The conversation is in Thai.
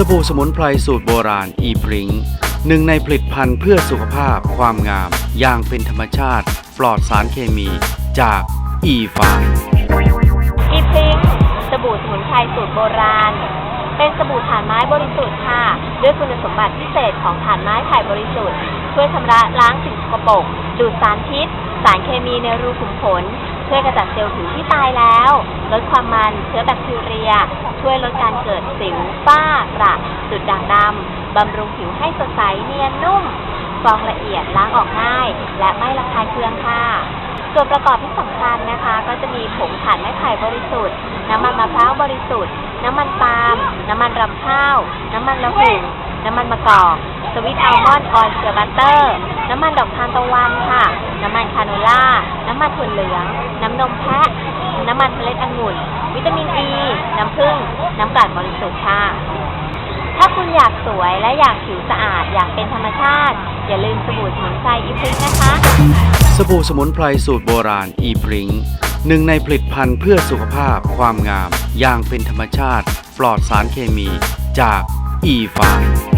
สบู่สมุนไพรสูตรโบราณอีพริงหนึ่งในผลิตภัณฑ์เพื่อสุขภาพความงาม อย่างเป็นธรรมชาติ ปลอดสารเคมีจากอีฟาร์อีพริงสบู่สมุนไพรสูตรโบราณ เป็นสบู่ถ่านไม้บริสุทธิ์ค่ะ ด้วยคุณสมบัติพิเศษของถ่านไม้ไผ่บริสุทธิ์ ช่วยชำระล้างสิ่งสกปรกดูดสารพิษ สารเคมีในรูขุมขน ช่วยกระจัดเซลล์ผิวที่ตายแล้ว ลดความมันเชื้อแบคทีเรีย ช่วยลดการเกิดสิวฝ้ากระจุดด่างดำบำรุงผิวให้สดใสเนียนนุ่ม ฟองละเอียดล้างออกง่าย และไม่ระคายเคืองค่ะ ส่วนประกอบที่สำคัญนะคะ ก็จะมีผงถ่านไม้ไผ่บริสุทธิ์ น้ำมันมะพร้าวบริสุทธิ์ น้ำมันปาล์ม น้ำมันรำข้าว น้ำมันละหุ่ง น้ำมันมะกอก สวิตอัลมอนด์ออยล์เกลือบัตเตอร์ น้ำมันดอกทานตะวันค่ะ น้ำมันคาโนล่า น้ำมันถั่วเหลือง น้ำนมแพะ น้ำมันเมล็ดองุ่น วิตามินอ e, ีน้ำผึ้ง น้ำกลั่นบริสุทธิ์ค่ะ ถ้าคุณอยากสวยและอยากผิวสะอาดอยางเป็นธรรมชาติ อย่าลืมสบู่สมุนไพรอีพิกนะคะ สบู่สมุนไพรสูตรโบราณอีพริงหนึ่งในผลิตภัณฑ์เพื่อสุขภาพความงาม อย่างเป็นธรรมชาติ ปลอดสารเคมีจากอีฟาร์